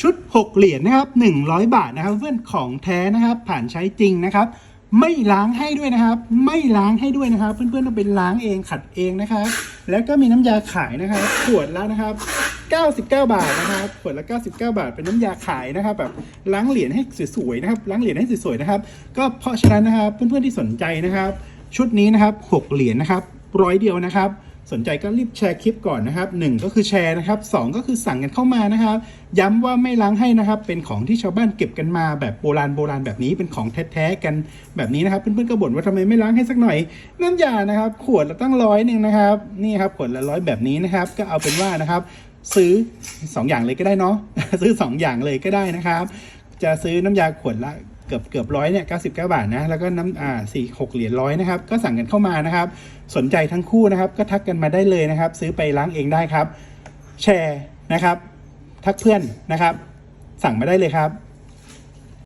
ชุด 6 เหรียญนะครับ 100 บาทนะครับ เพื่อนของแท้นะครับ ผ่านใช้จริงนะครับ ไม่ล้างให้ด้วยนะครับ ไม่ล้างให้ด้วยนะครับ เพื่อนๆต้องไปล้างเองขัดเองนะครับ แล้วก็มีน้ำยาขายนะครับขวดละนะครับ 99 บาทนะครับขวดละ 99 บาท เป็นน้ำยาขายนะครับแบบล้างเหรียญให้สวยๆนะครับล้างเหรียญให้สวยๆนะครับ ก็เพราะฉะนั้นนะครับเพื่อนๆที่สนใจนะครับ ชุดนี้นะครับ 6 เหรียญนะครับร้อยเดียวนะครับ สนใจก็รีบแชร์คลิปก่อนนะครับหนึ่งก็คือแชร์นะครับสองก็คือสั่งกันเข้ามานะครับ ย้ำว่าไม่ล้างให้นะครับ เป็นของที่ชาวบ้านเก็บกันมาแบบโบราณโบราณแบบนี้เป็นของแท้ๆกันแบบนี้นะครับเพื่อนๆก็บ่นว่าทำไมไม่ล้างให้สักหน่อยน้ำยานะครับ ขวดละตั้งร้อยหนึ่งนะครับนี่ครับขวดละร้อยแบบนี้นะครับ ก็เอาเป็นว่านะครับ ซื้อสองอย่างเลยก็ได้เนาะซื้อสองอย่างเลยก็ได้นะครับ จะซื้อน้ำยาขวดละ เกือบเกือบร้อยเนี่ยเก้าสิบเก้าบาทนะแล้วก็น้ำอ่าสี่หกเหรียญร้อยนะครับก็สั่งกันเข้ามานะครับ สนใจทั้งคู่นะครับก็ทักกันมาได้เลยนะครับ ซื้อไปล้างเองได้ครับ แชร์นะครับ ทักเพื่อนนะครับ สั่งมาได้เลยครับ